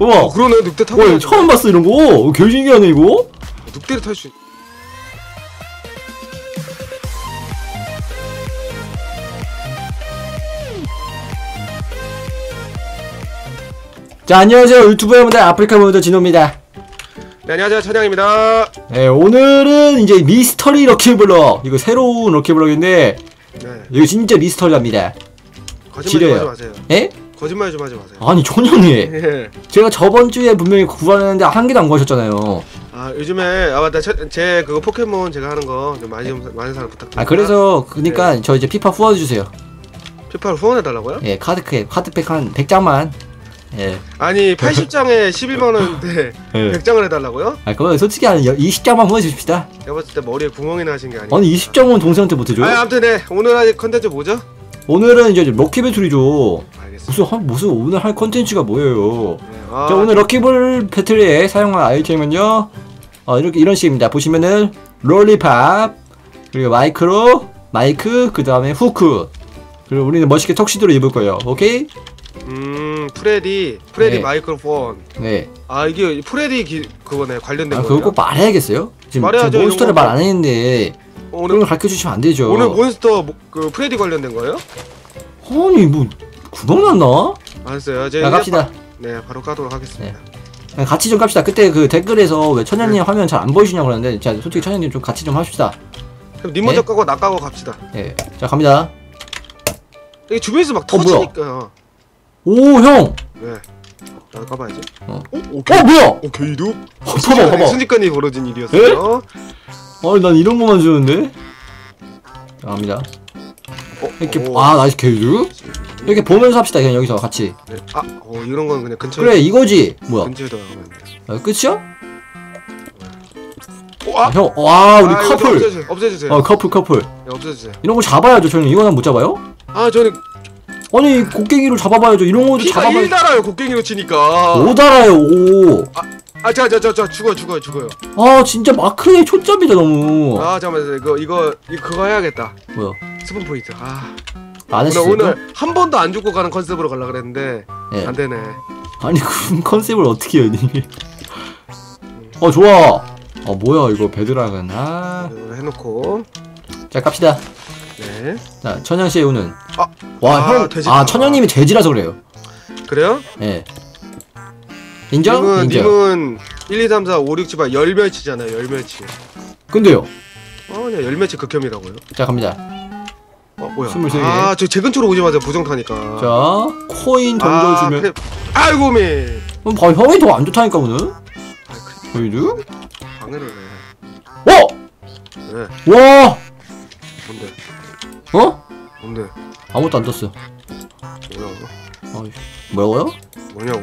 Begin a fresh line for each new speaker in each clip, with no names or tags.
우와.
어, 그러네 늑대 타고
와. 처음 봤어, 이런 거. 개 신기하네, 이거.
늑대를 탈 수 있...
자, 안녕하세요. 유튜브 여러분들, 아프리카 모드 진호입니다.
네 안녕하세요 찬양입니다
네, 오늘은 이제 미스터리 럭키블럭. 이거 새로운 럭키블럭인데,
네
이거 진짜 미스터리합니다.
거짓말
지려요.
하지 마세요
예?
거짓말 좀 하지 마세요
아니, 천연이.
예.
제가 저번 주에 분명히 구하는데 한 개도 안 구하셨잖아요.
아 요즘에 아 맞다 제, 제 그거 포켓몬 제가 하는 거 좀 많이 좀 많은 사람 부탁드립니다
아, 그래서, 그니까, 저 이제 피파 후원해 주세요.
피파를 후원해 달라고요?
예, 카드팩, 카드팩 한 100장만. 예.
아니 80장에 11만 원인데
예.
100장을 해달라고요?
아, 그거 솔직히 한 20장만 후원해 주십시다.
내가 봤을 때 머리에 구멍이 나신 게 아니고
아니, 20장은 동생한테 못 해줘요?
아 아무튼 네 오늘 할 컨텐츠 뭐죠?
오늘은 이제 럭키 배틀이죠.
알겠습니다
무슨, 한- 무슨 오늘 할 컨텐츠가 뭐예요?
네, 아,
자, 오늘 럭키볼 배틀에 사용할 아이템은요. 어, 이렇게, 이런 식입니다. 보시면은, 롤리팝, 그리고 마이크로, 마이크, 그 다음에 후크. 그리고 우리는 멋있게 턱시도로 입을 거예요. 오케이?
음 프레디 프레디
네.
마이크로폰
네.
아 이게 프레디 기, 그거네 관련된
아,
거예요?
그거 꼭 말해야겠어요? 지금,
말해야죠,
지금 몬스터를
이런 거.
말안 했는데,
오늘
걸 가르쳐 주시면 안 되죠.
오늘 몬스터 뭐- 그 프레디 관련된 거예요?
아니, 뭐, 구멍 났나?
알았어요. 제
자, 갑시다.
네, 바로 까도록 하겠습니다.
그냥 같이 좀 갑시다. 그때 그 댓글에서 왜 천연님 화면 잘 안 보이시냐고 그러는데, 자, 솔직히 천연님 좀 같이 좀 합시다.
그럼 님 먼저
네?
까고 나 까고 갑시다.
예. 자, 갑니다.
이게 주변에서 막
어, 뭐야?
터지니까.
오, 형!
네. 나도 까봐야지.
어.
오,
어,
오케이.
뭐야!
오, 게이드?
어, 봐봐, 봐봐.
순식간에 벌어진 일이었어요.
아니 난 이런 거만 주는데 자, 갑니다
어,
이렇게
오.
아 나이스 게이드 이렇게 보면서 합시다 그냥 여기서 같이
네. 아, 어, 이런 건 그냥 근처에
그래 이거지 뭐야
근처에다.
아, 끝이야?
오, 아,
아, 형, 와 우리
아,
커플
없애주세요. 없애주세요.
어 커플 커플
네, 없애주세요.
이런 거 잡아야죠 저는 이거는 못 잡아요?
아, 저는
아니 곡괭이로 잡아봐야죠 이런 것도
피가
잡아봐야
1 달아요. 곡괭이로 치니까.
오 달아요 오아
아, 자, 자, 자, 자, 죽어요, 죽어요, 죽어요.
진짜 마크의 초점이다 너무
아, 잠깐만, 이거, 이거, 이거 그거 해야겠다.
뭐야
스폰 포인트. 아,
안 했어요?
오늘 한 번도 안 죽고 가는 컨셉으로 가려 그랬는데
예.
안 되네.
아니 그 컨셉을 어떻게 해요 님이 어 좋아 아 뭐야 이거 베드락은 아자
이걸 해놓고
갑시다
네
자, 천양 씨의 운은.
아.
와,
아,
형.
돼지.
아, 천양님이 돼지라서 그래요.
그래요?
예. 인정?
님은
인정.
님은 1, 2, 3, 4, 5, 6, 7, 8 열멸치잖아요 열멸치
근데요.
어 그냥 열멸치 극혐이라고요
자, 갑니다.
어 뭐야
23 개.
아저 제 근처로 오지 마세요 부정타니까
자, 코인
아,
던져주면.
그래. 아이고 미
그럼 봐, 형이 더 안 좋다니까, 오늘.
아, 그래.
보이드?
방해를 해
어!
네,
와!
뭔데
어?
뭔데
아무것도 안 떴어.
뭐냐고
어이, 뭐라고요?
뭐냐고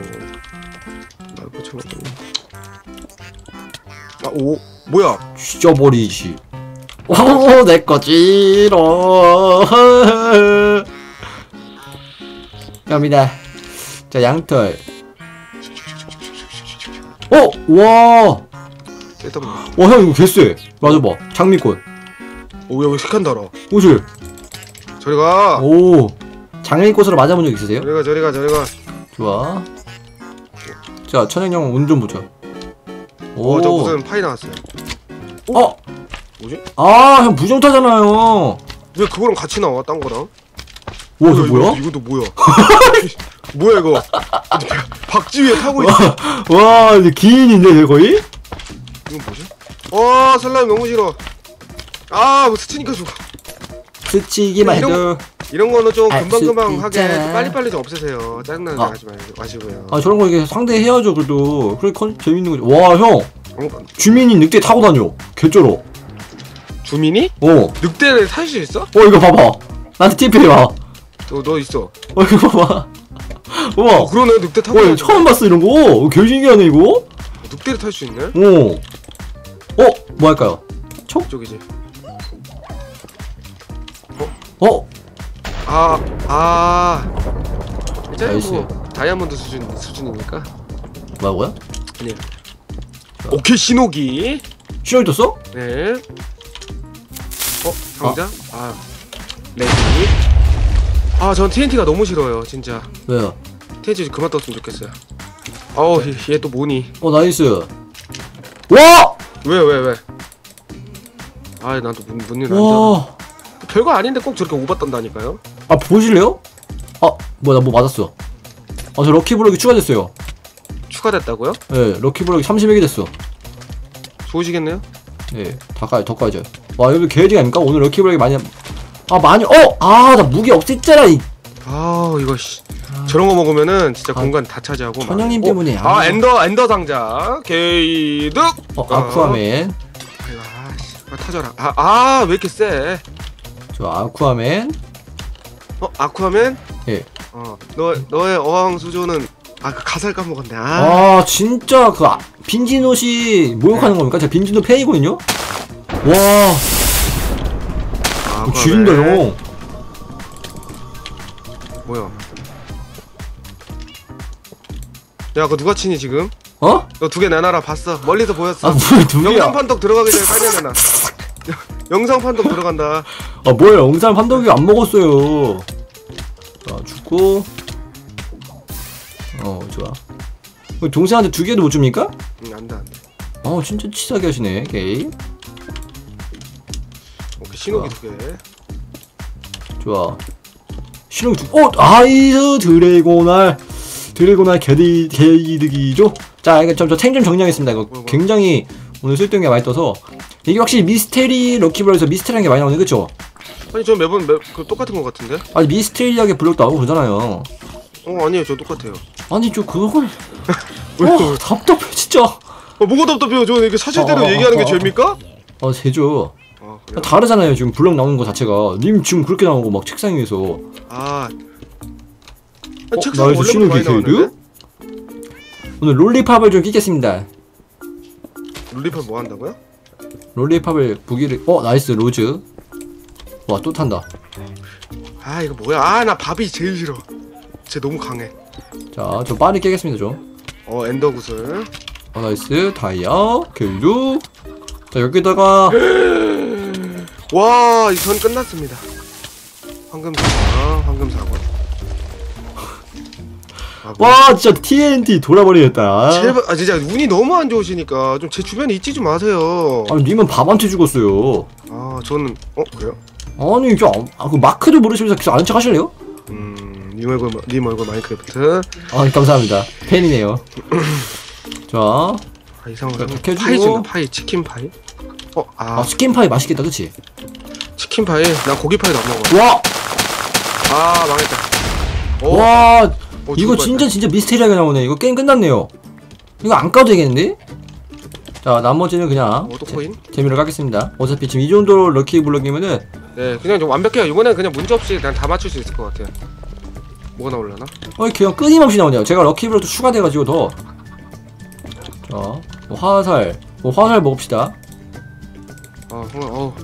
아오 뭐야
쥐져버리지. 오, 내 거지로. 갑니다. 자, 양털. 어! 와!
일단
와, 형, 이거 개쎄. 맞아봐. 장미꽃.
오야 왜 색한 달아
옷을.
저리 가
오. 장미꽃으로 맞아본 적 있으세요?
저리 가 저리 가 저리 가
좋아. 자, 천연형 운좀 보자. 오.
오저 무슨 파이 나왔어요
어!
뭐지?
아, 형 부정타잖아요.
왜 그거랑 같이 나와 딴 거랑?
와, 이거
이거,
뭐야?
이것도 뭐야? 뭐야 이거? 박쥐 위에 타고 있어.
와, 이제 기인인데, 쟤 거의?
이건 뭐지? 와 슬라임 너무 싫어. 아 뭐 스치니까 죽어.
스치기만 해도.
이런 거는 좀
아,
금방금방
수-
하게
있잖아.
빨리빨리 좀 없애세요. 짜증나게
아.
하지 마- 마시고요.
아, 저런 거 이게 상대 해야죠, 그래도. 그래, 컨, 재밌는 거지. 와, 형.
어,
주민이 늑대 타고 다녀. 개쩔어.
주민이?
어.
늑대를 탈수 있어?
어, 이거 봐봐. 나한테 TP 봐.
너, 너 있어.
어, 이거 봐봐. 우와.
어, 그러네 늑대 타고
와,
다니네.
처음 봤어, 이런 거. 개 신기하네, 이거.
늑대를 탈 수 있네?
어. 어, 뭐 할까요?
저기지.
어?
아, 아. 일단. 뭐 다이아몬드 수준 수준이니까.
뭐라고요?
아니. 오케이 신호기.
시험이 떴어?
네. 어 상자? 아, 레디. 아, 전 TNT가 너무 싫어요, 진짜.
왜요?
TNT 좀 그만 떴으면 좋겠어요. 어우 얘 또 뭐니
어 나이스 와!
왜 왜 왜? 아이 난또문일 안다
와!
별거 아닌데 꼭 저렇게 오바 떤다니까요
아 보실래요? 아 뭐야 나 뭐 맞았어 아 저 럭키블럭이 추가됐어요
추가됐다고요?
예 럭키블럭이 30액이 됐어
좋으시겠네요?
예더 까요 더 까야죠 와 여기 계획이 아닙니까? 오늘 럭키블럭이 많이 아 많이 어! 아 나 무기 없앴잖아 이
아우 이거 씨 저런 거 먹으면은 진짜
아,
공간 다 차지하고 막-
천양님
어,
때문에
아
아.
엔더 엔더 상자 게이득
어 아쿠아맨
아이고 아 씨 아, 터져라 아아왜 이렇게 세?
저 아쿠아맨
어 아쿠아맨?
예.
어 너 너의 어항 수조는 아 그 가사를 까먹었네 아,
아 진짜 그 아, 빈지노시 모욕하는 겁니까? 제가 빈지노 팬이거든요?
와아
그거 지린다 형
뭐야? 야 그거 누가 치니 지금?
어?
너 두 개 내놔라 봤어 멀리서 보였어
아 뭐야 두 개야
영상 판독 들어가기 전에 빨리 내놔 영상 판독 들어간다
아 뭐야 영상 판독이 안 먹었어요 자 죽고 어 좋아 그 동생한테 두 개도 못 줍니까?
응 안돼 안돼
어 진짜 치사하게 하시네 게이
오케이 신호기 두개
좋아 신호기 두 어! 아이스 드래곤알 드래곤알 개디 개이득이죠? 자 이거 좀저 탱 좀 정리하겠습니다 이거
뭐야, 뭐야.
굉장히 오늘 쓸데없는 게 많이 떠서 이게 확실히 미스테리 럭키블럭에서 미스테리한 게 많이 나오네 그쵸?
아니 저 매번 매, 그 똑같은 거 같은데?
아니 미스테리하게 블럭도 나오고 그러잖아요
어 아니에요 저 똑같아요
아니 저 그걸
왜요?
어, 답답해 진짜
어 뭐가 답답해요 저는 이게 사실대로
어, 어,
얘기하는 게
어, 어.
죄입니까?
아 제죠
아?
다르잖아요 지금 블럭 나오는 거 자체가 님 지금 그렇게 나오고 막 책상 위에서
아
어,
책상
나에서 게이드?
나왔는데?
오늘 롤리팝을 좀 끼겠습니다
룰리판 뭐 한다고요?
롤리팝을 무기를 어 나이스 로즈 와 또 탄다.
아 이거 뭐야? 아 나 밥이 제일 싫어. 쟤 너무 강해.
자저 빠르게 깨겠습니다 좀.
어 엔더 구슬.
어, 나이스. 다이아 겔루. 자 여기다가
와, 이전 끝났습니다. 황금 사과, 황금 사과. 아, 뭐,
와 진짜 TNT 돌아버리겠다.
제발, 아 진짜 운이 너무 안 좋으시니까 좀 제 주변에 있지 좀 마세요.
아니 님은 밥한테 죽었어요.
아, 저는 어 그래요?
아니 저 아, 그 마크도 모르시면서 계속 아는 척 하실래요?
음, 님 얼굴, 님 얼굴 마인크래프트.
아 감사합니다 팬이네요 자
아,
해주고.
파이 준다, 파이, 치킨 파이. 어, 아,
아, 스킨파이 맛있겠다 그치?
치킨 파이. 나 고기 파이도 안 먹어.
와!
아, 망했다. 어,
와
어,
이거 진짜 진짜 미스테리하게 나오네 이거 게임 끝났네요 이거 안 까도 되겠는데? 자 나머지는 그냥.
오토코인?
재 미로 까겠습니다 어차피 지금 이 정도 럭키 블럭이면은
네, 그냥 좀 완벽해요. 이번엔 그냥 문제 없이 그냥 다 맞출 수 있을 것 같아요. 뭐가 나올려나?
어 그냥 끊임없이 나오네요 제가 럭키 블럭도 추가돼가지고 더 자, 뭐 화살 뭐 화살 먹읍시다
아, 정말 어.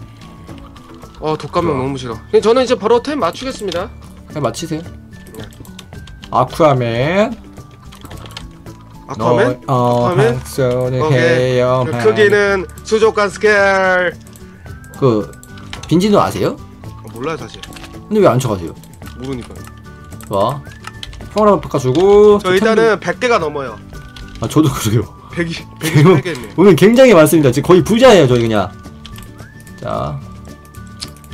어, 독감명
좋아.
너무 싫어. 그냥 저는 이제 바로 템 맞추겠습니다.
그냥 마치세요
네.
아쿠아맨
아쿠아맨?
너, 어,
아쿠아맨?
한손의
오케이. 그 크기는 수족관 스케일.
그 빈지노 아세요?
어, 몰라요 사실.
근데 왜 안 쳐가세요?
모르니까.
자 평화를 바꿔주고
저 일단은 100개가 넘어요.
아 저도 그래요
100이
대박.
108개네.
오늘 굉장히 많습니다 지금 거의 부자예요 저희 그냥 자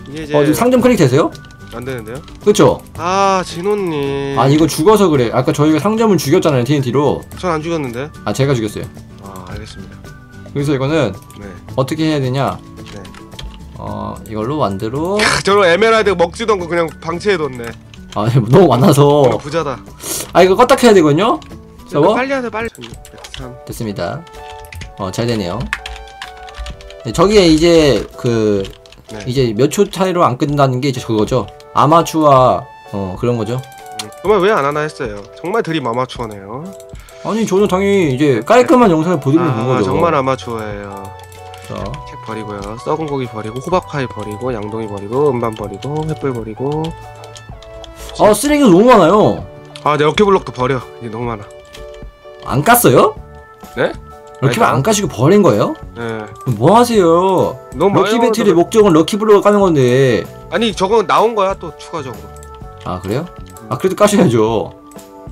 이게 이제
어, 지금 상점 클릭 되세요?
안 되는데요?
그쵸?
아, 진호님.
아 이거 죽어서 그래 아까 저희가 상점을 죽였잖아요 TNT로
전 안 죽였는데.
아 제가 죽였어요
아, 알겠습니다.
그래서 이거는
네.
어떻게 해야 되냐
네.
어 이걸로 완대로
저런 에메랄드 먹지도 않고 그냥 방치해뒀네.
아 너무 많아서
어, 부자다.
아 이거 껐다 켜야 되거든요 저거
빨리 하세요, 빨리. 103.
됐습니다 어 잘 되네요 네, 저기에 이제 그
네.
이제 몇 초 차이로 안 끝난다는 게 이제 그거죠 아마추어 어 그런 거죠
음, 정말 왜 안 하나 했어요. 정말 드림 아마추어네요.
아니 저는 당연히 이제 깔끔한 영상을 보여드리는 건
아,
거죠
정말 아마추어예요.
자,
책 버리고요. 썩은 고기 버리고 호박파이 버리고 양동이 버리고 음반 버리고 횃불 버리고
아 쓰레기가 너무 많아요
아, 내 럭키블럭도 버려. 이게 너무 많아.
안 깠어요?
네?
럭키블 안 까시고 버린 거예요?
네.
뭐 하세요? 럭키 배틀의 목적은 럭키블럭을 까는 건데
아니, 저거 나온 거야 또 추가적으로.
아 그래요? 아 그래도 까셔야죠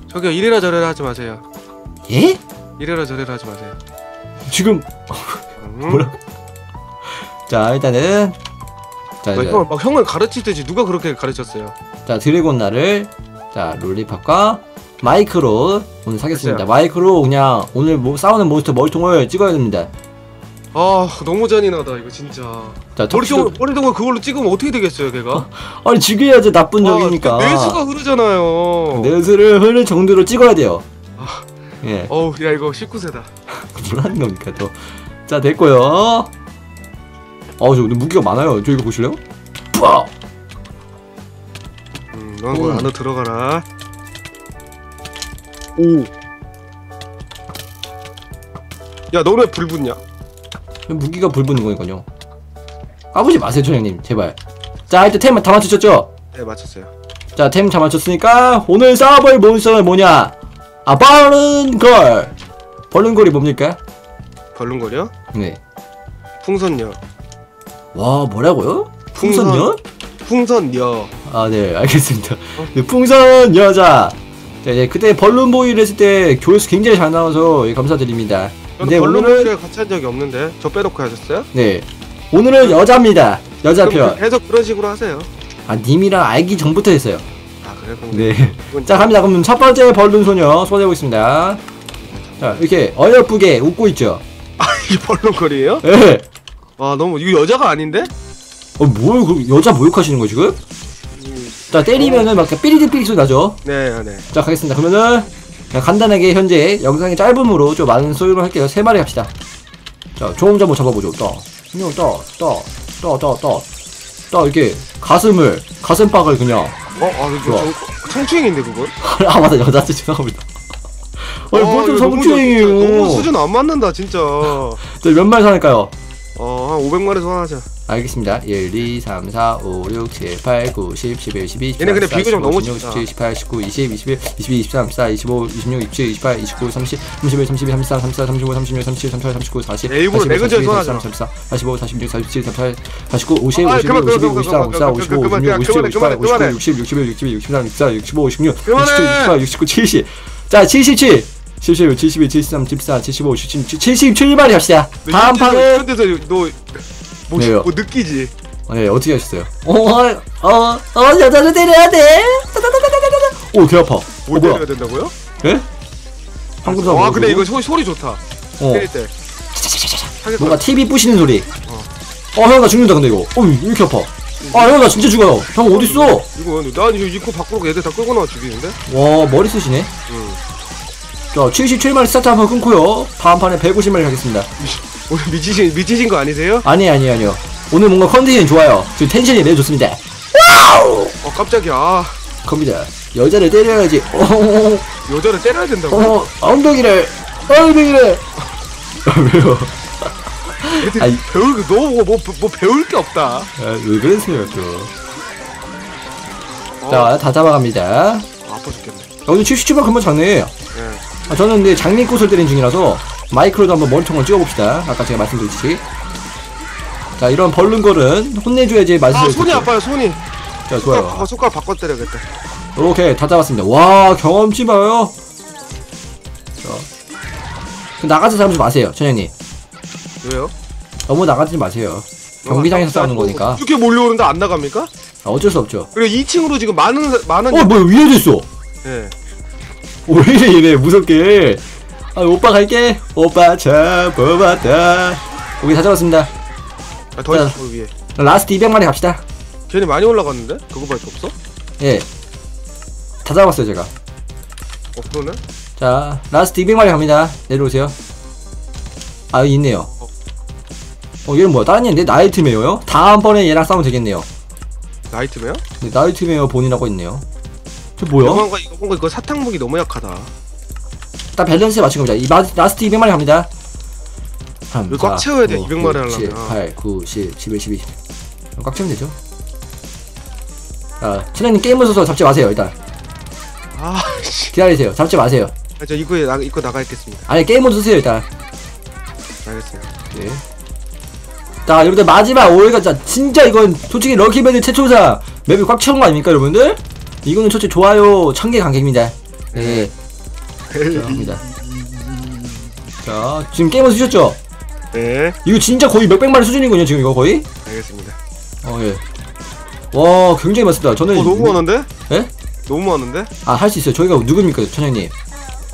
저기요 이래라 저래라 하지 마세요.
예?
이래라 저래라 하지 마세요.
지금
음.
뭐라? 자 일단은 자,
막
이제,
형, 막 형을 가르치듯이 누가 그렇게 가르쳤어요?
자 드래곤 나를 자 롤리팝과 마이크로 오늘 사겠습니다.
됐어요.
마이크로 그냥 오늘 뭐 싸우는 몬스터 머리통을 찍어야 됩니다.
아 너무 잔인하다 이거 진짜.
자
머리통
턱시도
머리통을 그걸로 찍으면 어떻게 되겠어요, 걔가?
아니 죽여야지 나쁜 적이니까.
아, 뇌수가 흐르잖아요.
뇌수를 흐를 정도로 찍어야 돼요.
아.
예,
어우 야 이거 19세다.
뭐라는 겁니까 또. 자 됐고요. 어우 저 무기가 많아요. 저 이거 보실래요? 뿌아!
음, 넌
음.
안으로 들어가라. 오. 야, 너는 왜불 붙냐?
무기가 불 붙는 거니까요. 까부지 마세요, 초장님 제발. 자 일단 템다 맞추셨죠?
네, 맞췄어요.
자, 템 다 맞췄으니까 오늘 싸워볼 몬스터는 뭐냐? 아, 버른걸. 버른걸이 뭡니까?
벌룬거려?
네.
풍선녀.
와, 뭐라고요?
풍선.
풍선녀?
풍선녀.
아, 네, 알겠습니다. 네, 풍선 여자. 자, 이제 그때 벌룬보이를 했을 때 조회수 굉장히 잘 나와서 예, 감사드립니다. 네, 오늘은
같이 한 적이 없는데 저 빼놓고 하셨어요?
네. 오늘은 여자입니다. 여자 편.
계속 그런 식으로 하세요.
아, 님이랑 알기 전부터 했어요.
아, 그래? 그럼
네.
그건
자, 갑니다. 그럼 첫 번째 벌룬 소녀 소개해 보겠습니다. 자, 이렇게 어여쁘게 웃고 있죠.
이 벌룬거리예요?
예.
아, 너무 이거 여자가 아닌데?
어, 뭘, 그 여자 모욕하시는 거 지금?
음,
자, 때리면은 막 삐리디 삐리 소리 나죠?
네, 네.
자, 가겠습니다. 그러면은, 간단하게 현재 영상이 짧음으로 좀 많은 소유를 할게요. 세 마리 합시다. 자, 조 혼자 한번 잡아보죠. 떠. 떠, 떠, 떠, 떠, 떠. 떠, 이렇게 가슴을, 가슴팍을 그냥.
어, 아. 저- 성추행인데 그건?
아, 맞다. 여자한테 죄송합니다. 아니,
아,
뭘좀 성추행이에요.
너무 수준 안 맞는다, 진짜.
자, 몇 마리 사니까요?
어, 한 500마리 소환하자.
알겠습니다. 1, 2, 3, 4, 5, 6, 7, 8, 9, 10, 11, 12, 13,
얘네 근데 비교적 너무
16,
좋다.
17, 18, 19, 20, 21, 22, 23, 24, 25, 26, 27, 28, 29, 30, 31, 32, 33, 34, 35, 36, 37, 38, 39, 40,
야, 일부러
45,
내 근처에
42,
소환하지
43, 44, 45, 46, 47, 48, 49, 50,
아,
51,
그만,
52,
그만,
53, 54,
그만,
55,
그만,
56, 57,
그만해,
58,
그만해,
59, 60, 61, 62, 63, 64, 65, 66,
그만해!
67, 68, 69, 70. 자, 77. 77, 72, 73, 74, 75, 77, 77마리 합시다. 다음 판은
이런 데서 너 뭐,
왜요?
뭐 느끼지?
어, 네, 어떻게 하셨어요? 어, 어, 어, 여자를 때려야 돼. 따다다다다다다. 오, 개 아파. 어,
뭘
뭐야?
때려야 된다고요?
예? 방금
와, 근데 이거 소리, 소리 좋다.
어,
때릴 때.
뭔가
걸-
TV 부시는 소리.
어.
어, 형, 나 죽는다, 근데 이거. 어, 왜 이렇게 아파? 아, 형, 나 진짜 죽어요. 형, 어딨어?
이거 난 이거 입고 밖으로 애들 다 끌고 나와 죽이는데?
와, 머리 쓰시네.
응.
자, 77마리 스타트 한번 끊고요. 다음 판에 150마리 가겠습니다.
오늘 미치신 미치신 거 아니세요?
아니, 아니, 아니요. 오늘 뭔가 컨디션이 좋아요. 지금 텐션이 매우 좋습니다.
어 깜짝이야. 아,
겁니다. 여자를 때려야지. 어,
여자를 때려야 된다고.
어, 엉덩이를, 엉덩이를. 왜요?
애들
아이.
배울 거 너무 뭐, 뭐 배울 게 없다.
아, 왜 그러세요, 또.
어,
자, 다 잡아갑니다.
아파 죽겠네.
오늘 77번 금방. 예. 아, 저는 근데 장미꽃을 때린 중이라서 마이크로도 한번 머리통을 찍어봅시다. 아까 제가 말씀드렸듯이. 자, 이런 벌룬걸은 혼내줘야지 맛을.
아 손이. 아파요 손이.
자,
손가락
좋아요.
바꿔, 손가락 바꿔 때려야겠다.
오케이, 다 잡았습니다. 와, 경험치 봐요. 자. 그 나가서 싸우지 마세요, 천연님.
왜요?
너무 나가지 마세요. 경기장에서 싸우는 거니까.
이렇게 몰려오는데 안 나갑니까?
아, 어쩔 수 없죠.
그리고 2층으로 지금 많은 사- 많은
어, 뭐야, 위에도 있어.
예.
오, 왜 이래, 이래, 무섭게. 아, 오빠 갈게. 오빠 잡아봤다. 오케이, 다 잡았습니다.
아, 더
자.
있어 그 위에.
라스트 200마리 갑시다.
걔네 많이 올라갔는데? 그거밖에 없어?
예. 다 잡았어요, 제가.
어 그러네.
자, 라스트 200마리 갑니다. 내려오세요. 아, 여기 있네요. 어, 얘는 뭐야? 다른 얘인데? 나이트메어요? 다음번에 얘랑 싸우면 되겠네요.
나이트메어?
네, 나이트메어 본이라고 있네요. 저 뭐야?
영화가 이거 뭔가 이거 사탕 무기 너무 약하다.
딱 밸런스에 맞춘 겁니다. 이 마, 라스트 200마리 갑니다. 3,
이거 꽉 채워야 돼, 200 마리 하려면.
7, 8, 9, 10, 11, 12. 꽉 채우면 되죠. 자, 천연님 게임을 써서 잡지 마세요, 일단.
아 씨.
기다리세요. 잡지 마세요.
아, 저 이거에 나 이거 나가 있겠습니다.
아니, 게임을 쓰세요, 일단.
알겠습니다.
예. 자, 여러분들 마지막 5회가 자, 진짜 이건 솔직히 럭키배드 최초상 맵이 꽉 채운 거 아닙니까, 여러분들? 이거는 첫째 좋아요 1000개 관객입니다. 네. 자, 갑니다. 자 지금 게임을 쓰셨죠?
네
이거 진짜 거의 몇백 마리 수준이군요 지금 이거 거의
알겠습니다
어 예 와 굉장히 많습니다 저는
어 너무 많은데?
예?
너무 많은데?
아 할 수 있어요 저희가 누굽니까 천장님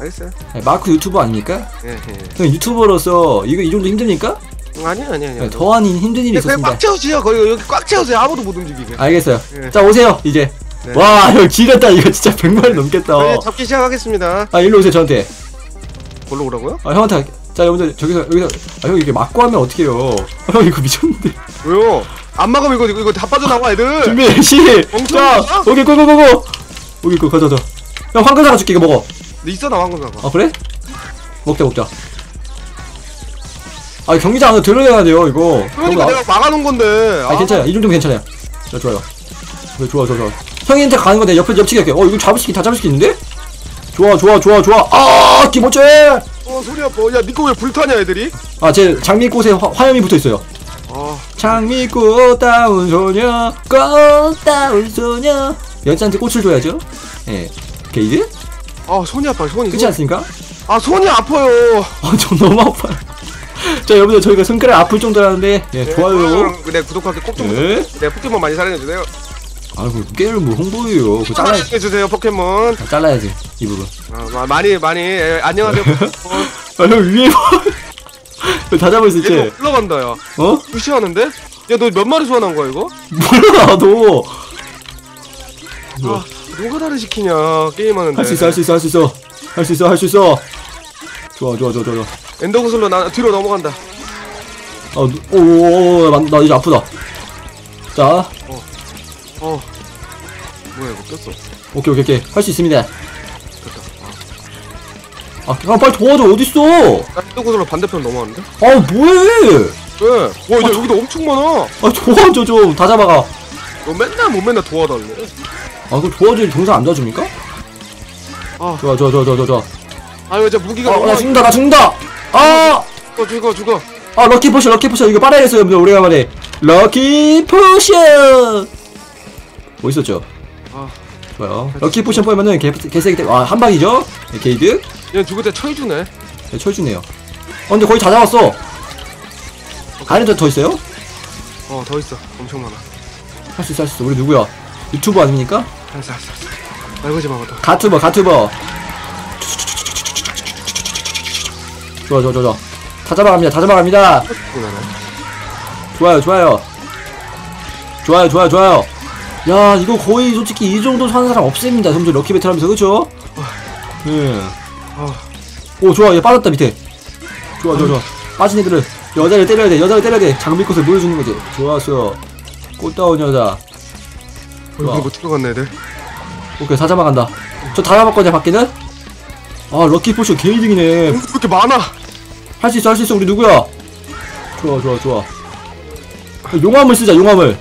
알겠어요
네, 마크 유튜버 아닙니까?
예, 예.
형 유튜버로서 이거 이 정도 힘듭니까?
음, 아니야 아니야 아니야
네, 더한 힘든 일이
네,
있었습니다
꽉 채우세요 거기 여기 꽉 채우세요 아무도 못 움직이게
알겠어요
예.
자 오세요 이제
네.
와 형 지렸다 이거 진짜 100마리 넘겠다
저 이제 잡기 시작하겠습니다
아 일로 오세요 저한테
뭘로 오라고요?
아 형한테. 자 여러분들 저기서 여기서 아 형 이렇게 맞고 하면 어떡해요 아, 형 이거 미쳤는데
왜요? 안 막으면 이거 이거 다 빠져나와 애들
준비 시
엉뚱하다?
자 오케이 고고고고 오케이 고 가자 가자 형 황금 사과 줄게 이거 먹어
근데 있어 나 황금 사과
아 그래? 먹자 먹자 아 경기장 안에 들어야 돼요 이거
그러니까 내가 막아놓은 건데
아, 괜찮아. 이 정도면 괜찮아요. 자, 좋아요. 그래, 좋아, 좋아, 좋아. 형한테 가는 거 내가 옆에 옆치기 할게. 어, 이거 잡을 수, 있- 다 잡을 수 있는데? 좋아, 좋아, 좋아, 좋아. 아, 기모째!
어 소리 아파 야 니꺼 왜 불타냐 애들이?
아, 제 장미꽃에 화, 화염이 붙어 있어요.
아
장미꽃 다운 소녀, 꽃 다운 소녀. 여자한테 꽃을 줘야죠. 예. 게이드?
아 손이 아파 손이
그렇지
손.
않습니까?
아 손이 아파요
아, 저 너무 아파요. 자, 여러분들, 저희가 손가락 아플 정도라는데, 예,
네,
좋아요.
네 구독하기 꼭좀
네.
네 포켓몬 많이 사랑해주세요
아이고, 깨를 뭐 홍보예요. 그거 잘라,
사랑해주세요 포켓몬
아, 잘라야지, 이 부분.
아 마- 많이 많이 예, 안녕하세요 포켓몬
아, 형 위에 봐. 다 잡을 수 있지?
얘도 흘러간다 야
어?
무시하는데? 야 너 몇 마리 소환한 거야 이거?
몰라 나도
아 누가 나를 시키냐 게임하는데
할 수 있어 할 수 있어 할 수 있어 할 수 있어 할 수 있어 좋아 좋아 좋아 좋아 좋아
엔더 구슬로 나 뒤로 넘어간다
아, 오오오 나 이제 아프다 자
어. 뭐야 이거 꼈어.
오케이 오케이 오케이. 할 수 있습니다.
됐다.
아 형, 빨리 도와줘. 어딨어?
나 구슬로 반대편 넘어왔는데?
아 뭐해?
왜? 와 야, 여기도 엄청 많아.
아 도와줘 좀. 다 잡아가.
너 맨날 못 맨날 도와달래.
아 그럼 도와줘야지 동상 안 도와줍니까?
아,
좋아 좋아 좋아 좋아 좋아.
아 이거 진짜 무기가
아, 나 죽는다 나 죽는다! 아!
죽어 죽어 죽어.
아 럭키 포션 럭키 포션. 이거 빨아야겠어요 여러분들. 오래간만에. 럭키 포션 뭐 있었죠?
아.
좋아요. 럭키 포션 뽑으면은 개, 개세기 때문에 아 한 방이죠? 네, 게이드?
얘 죽을 때 철주네.
네, 철주네요. 어 근데 거의 다 잡았어. 안에도 더 있어요?
어 더 있어. 엄청 많아.
할 수 있어 할 수 있어. 우리 누구야? 유튜버 아닙니까?
알았어 알았어 알았어. 말고지 마봐
가투버 가투버. 좋아 좋아 좋아 좋아. 다 잡아갑니다 다 잡아갑니다.
죽구나
좋아요 좋아요. 좋아요 좋아요 좋아요 야 이거 거의 솔직히 이 정도 사는 사람 없습니다. 점점 럭키 배틀 하면서 그쵸? 예. 아오 좋아. 얘 빠졌다 밑에. 좋아 좋아 좋아. 빠진 애들은 여자를 때려야 돼 여자를 때려야 돼. 장미꽃을 보여주는 거지. 좋았어. 꽃다운 여자.
이거 못 들어갔네 애들.
오케이 다 잡아간다. 저 다 잡았거든요 밖에는? 아 럭키 포션 개 2등이네.
왜 이렇게 많아.
할 수 있어 할 수 있어. 우리 누구야? 좋아 좋아 좋아 용암을 쓰자 용암을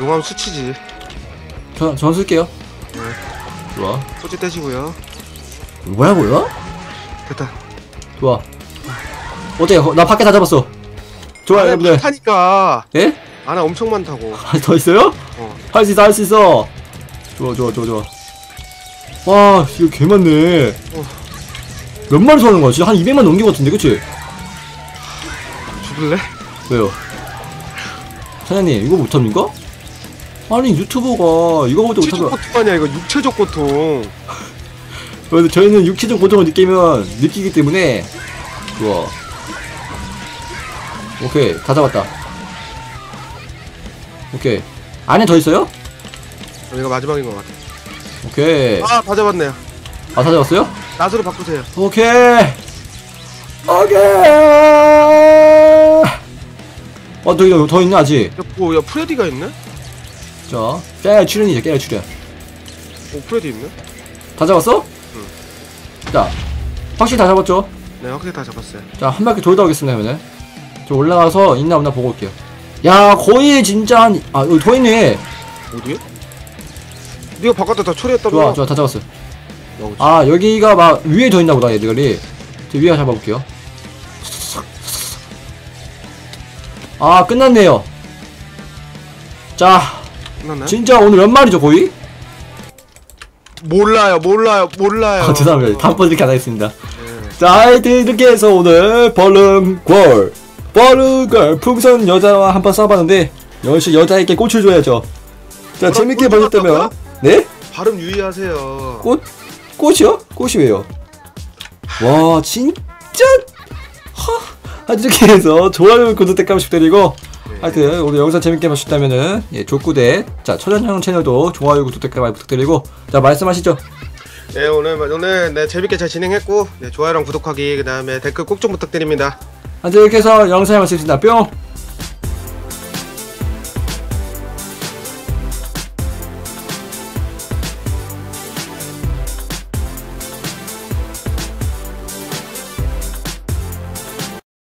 용암 수치지
전, 전 쓸게요
네.
좋아
소지 떼시고요
뭐라고요?
됐다
좋아 어때요 나 밖에 다 잡았어 좋아
안에
여러분들
타니까
예?
안에 엄청 많다고
아, 더 있어요?
어
할 수 있어 할 수 있어 좋아 좋아 좋아 좋아 와 이거 개 많네
어.
몇 마리 사는 거야? 진짜 한 200만 넘긴 것 같은데 그치?
죽을래?
왜요? 사장님 이거 못합니까? 아니 유튜버가 이거보다
육체적
못하면
고통 아니야 이거 육체적 고통.
그래서 저희는 육체적 고통을 느끼면 느끼기 때문에. 좋아. 오케이 다 잡았다. 오케이. 안에 더 있어요?
여기가 마지막인 것 같아.
오케이.
아 다 잡았네요.
아 다 잡았어요?
낫으로 바꾸세요.
오케이. 오케이. 어더 더, 더 있나 아직?
야, 뭐, 야 프레디가 있네?
자 깨알 출연이죠 깨알 출연
오 프레디 있네?
다 잡았어? 자 확실히 다 잡았죠?
네 확실히 다 잡았어요
자, 한 바퀴 돌다 오겠습니다, 그러면. 저 올라가서 있나 없나 보고 올게요. 야, 거의 진짜 한, 아, 여기 더 있네.
어디에? 네가 바깥에 다 처리했다며
좋아, 좋아, 다 잡았어. 아, 여기가 막 위에 더 있나 보다, 얘들이. 저 위에 잡아볼게요. 아, 끝났네요. 자,
끝났나요?
진짜 오늘 몇 마리죠, 거의?
몰라요 몰라요 몰라요
아, 죄송합니다. 다음번 이렇게 안 하겠습니다.
네.
자, 하여튼 이렇게 해서 오늘 벌룬걸, 벌룬걸 풍선 여자와 한번 써봤는데 역시 여자에게 꽃을 줘야죠. 자, 재밌게 보셨다면? 네?
발음 유의하세요
꽃? 꽃이요? 꽃이 왜요? 와, 진짜 하, 이렇게 해서 좋아요, 구독, 댓글 부탁드리고
네.
하여튼 오늘 영상 재밌게 보셨다면은 예, 족구대 자 천연형 채널도 좋아요, 구독, 댓글 많이 부탁드리고 자 말씀하시죠.
네 오늘 오늘 네 재밌게 잘 진행했고 네, 좋아요랑 구독하기 그 다음에 댓글 꼭 좀 부탁드립니다
하여튼 이렇게 해서 영상을 마치겠습니다. 뿅!